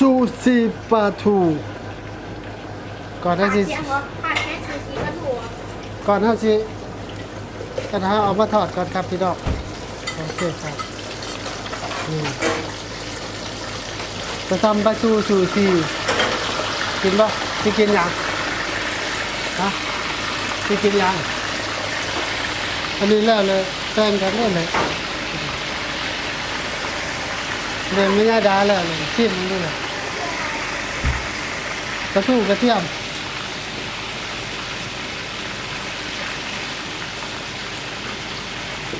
ซูชิปลาทูก่อนหน้าขาดสิเสียงเหรอขาดแค่ซูชิก็ถูกก่อนหน้าสิกันฮะเอามาทอดก่อนครับพี่ดอกโอเคครับนี่จะทำปลาทูซูชิกินปะพี่กินยังฮะพี่กินยังอันนี้แล้วเลยแป้งกันได้เลยเดินไม่ง่ายดาแล้วเลยชิมมันด้วยเลย กระทู้กระเทียม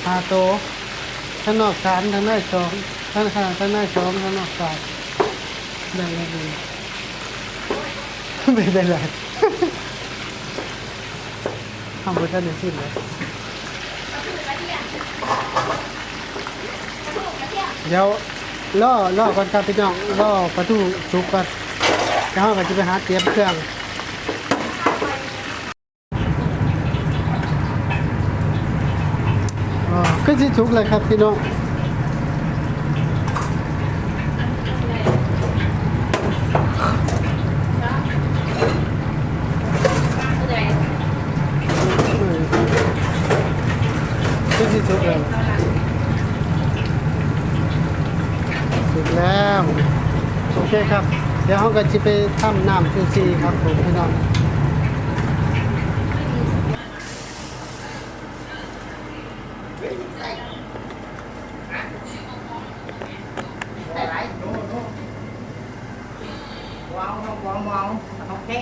หาโตข้างนอกสามข้างในสองข้างข้างข้างในสองข้างนอกสามได้แล้วดีไม่เป็นไรทำบุญได้ในสิ้นเลยเทียมกระถูกกระเทียมเดี๋ยวล่อล่อก่อนครับพี่น้องล่อประตูสุกก่อน แล้วเราก็จะไปหาเตรียมเครื่องอ๋อก็สิสุกเลยครับพี่น้องขึ้นที่สุดแล้วสุดแล้ว โอเคครับ เดี๋ยวเขาก็จะไปทำน้ำซูซีครับผมพี่น้องว้าวว้าวว้าวว้าวเอเท่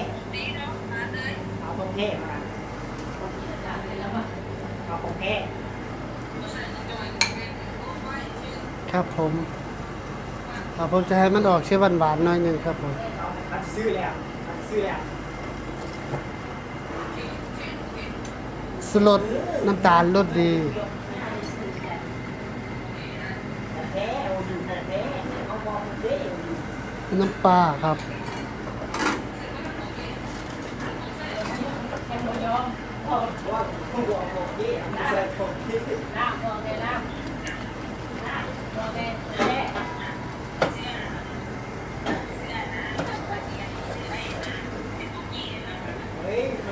เอาตรงเท่มาเอาตรงเท่ครับผม อ่าผมจะให้มันออกเชื่อหวานๆหน่อยหนึงครับผมอันซื้อแล้วมันซื้อแล้วสลดน้ำตาลรสดี แท่เอาอยู่แต่เท่เอาบอกเท่เอาอยู่น้ำปลาครับว่าต้องบอกบอกเท่ไม่ใช่บอกเท่เ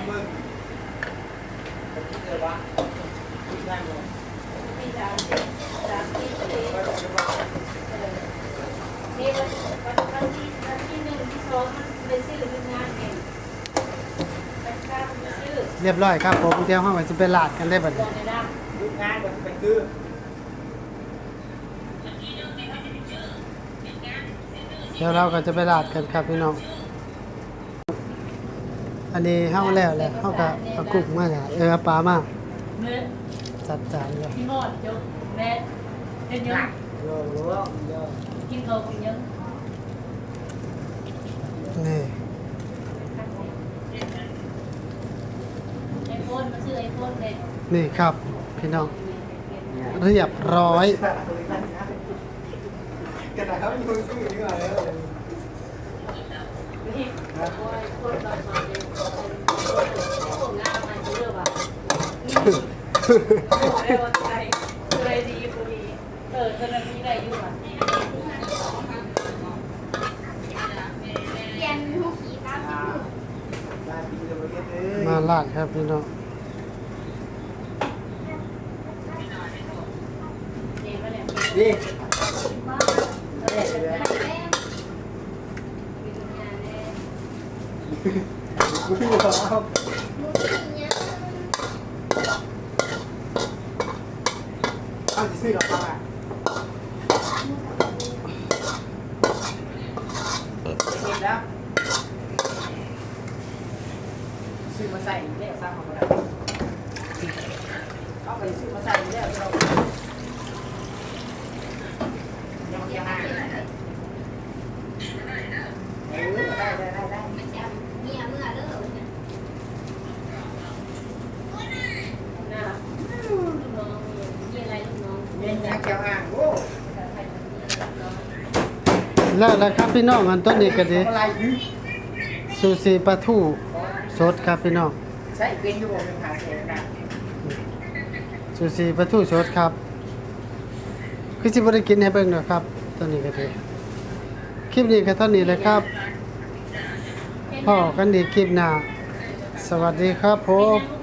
มึงเจอวะนั่งลงนี่วันวันที่วันที่หนึ่งที่สองมันไปซื้อเป็นงานเองไปสร้างไปซื้อเรียบร้อยครับผมเดี๋ยวเขาก็จะไปลาดกันได้บัดนี้อกในน้ลูกงานก็จะไปซื้อเดี๋ยวเราก็จะไปลาดกันครับพี่น้อง อันนี้เฮาแล้วแหละเฮาก็เอากุ้งมาจ้ะเออเอาปลามาเนื้อจัดจานเลยพี่หมดยกแม่เป็นยังโยโย่โย่กินเขาเป็นยังนี่ไอโฟนมาซื้อไอโฟนเลยนี่ครับ พี่น้องเรียบร้อยกระดาษเขาอยู่ซื้อนี่มาแล้ว นี่โอ้ยโฟนตอนมาเลยผมหน้ามันเยอะว่ะ บอกได้ว่าใครใครดีกูดีเออเธอนาทีได้อยู่อะเรียนหูขี่ตามที่ถูกได้ปีเดียวเอ้ยมาลาดครับพี่น้องเจ๊มาเนี่ยดีไปแล้วกูพี่เขา เอามูขี่เนี่ยเอาจะซื้อดอกไม้เห็นแล้วซื้อมาใส่เนี่ยสร้างของเราเอาไปซื้อมาใส่เนี่ยเรายังยังไงเออได้ได้ได้ได้ มันจะเมียเมื่อเลิกเนี่ย หน้าลูกน้องมีอะไรลูก น้องเย็นยังแก้วอ่างโอ้ใครมันมีลูกน้องแล้วแล้วครับพี่น้องอันต้นนี้ก็ดีอะไรอยู่ซูซีปลาทูสดครับพี่น้องใช่เป็นอยู่บนเป็นผาเสียนะซูซีปลาทูสดครับคือสิบ่ได้กินให้เบิ่งดอกครับต้นนี้ก็ดีคลิปนี้ก็เท่านี้เลยครับพ่อกันดีคลิปหน้าสวัสดีครับผม